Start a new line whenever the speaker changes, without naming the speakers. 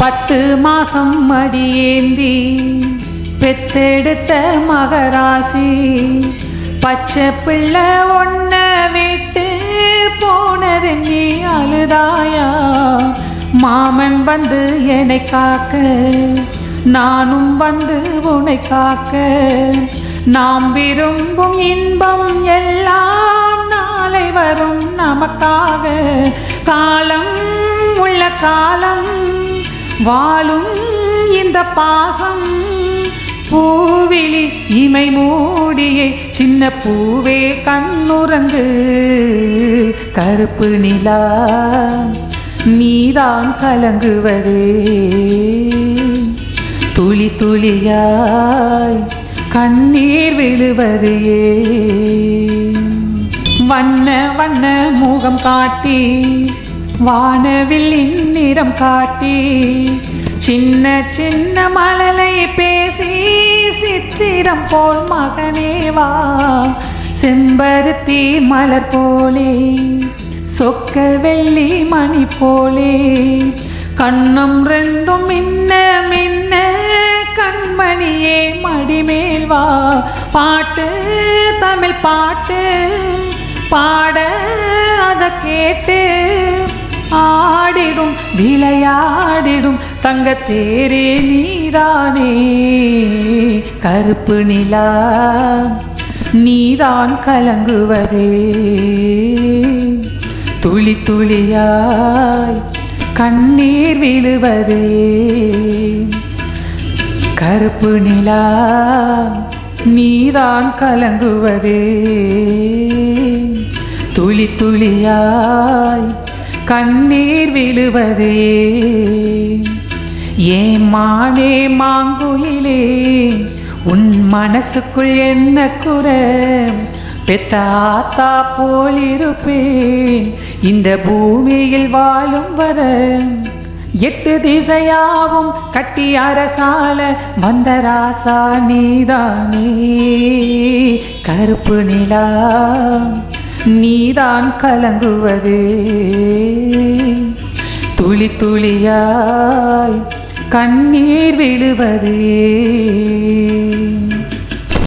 பத்து மாசம் மடியேந்தி பெத்தெடுத்த மகராசி. பச்சை பிள்ளை ஒன்ன விட்டு போனது நீ அழுதாயா? மாமன் வந்து என்னை காக்க நானும் வந்து உன்னை காக்க. நாம் விரும்பும் இன்பம் எல்லாம் நாளை வரும் நமக்காக. காலம் உள்ள காலம் வாழும் இந்த பாசம். பூவிழி இமை மூடியே சின்ன பூவே கண்ணுறங்கு கருப்பு நிலா நீதான் கலங்குவதே. துளி துளியாய் கண்ணீர் விழுவதே வண்ண வண்ண முகம் காட்டி வானவில் இந்நிறம் காட்டி சின்ன சின்ன மலலை பேசி சித்திரம் போல் மகனே வா. செம்பருத்தி மலர் போலே சொக்க வெள்ளி மணி போலே. கண்ணும் ரெண்டும் மின்ன மின்ன கண்மணியே மடிமேல் வா. பாட்டு தமிழ் பாட்டு பாட அதை கேட்டு ஆடிடும் விளையாடிடும் தங்க தேரே நீதானே. கருப்பு நிலா நீதான் கலங்குவதே. துளி துளியாய் கண்ணீர் விழுவதே. கருப்பு நிலா நீதான் கலங்குவதே. துளி துளியாய் கண்ணீர் விழுவதே. ஏன் மானே மாங்குயிலே? உன் மனசுக்குள் என்ன குறை? பெத்தாத்தா போலிருப்பேன் இந்த பூமியில் வாழும் வர எட்டு திசையாவும் கட்டி அரசால வந்த ராசா நீதானே. கருப்பு நிலா நீதான் கலங்குவது. துளி துளியாய் கண்ணீர் விழுவதே.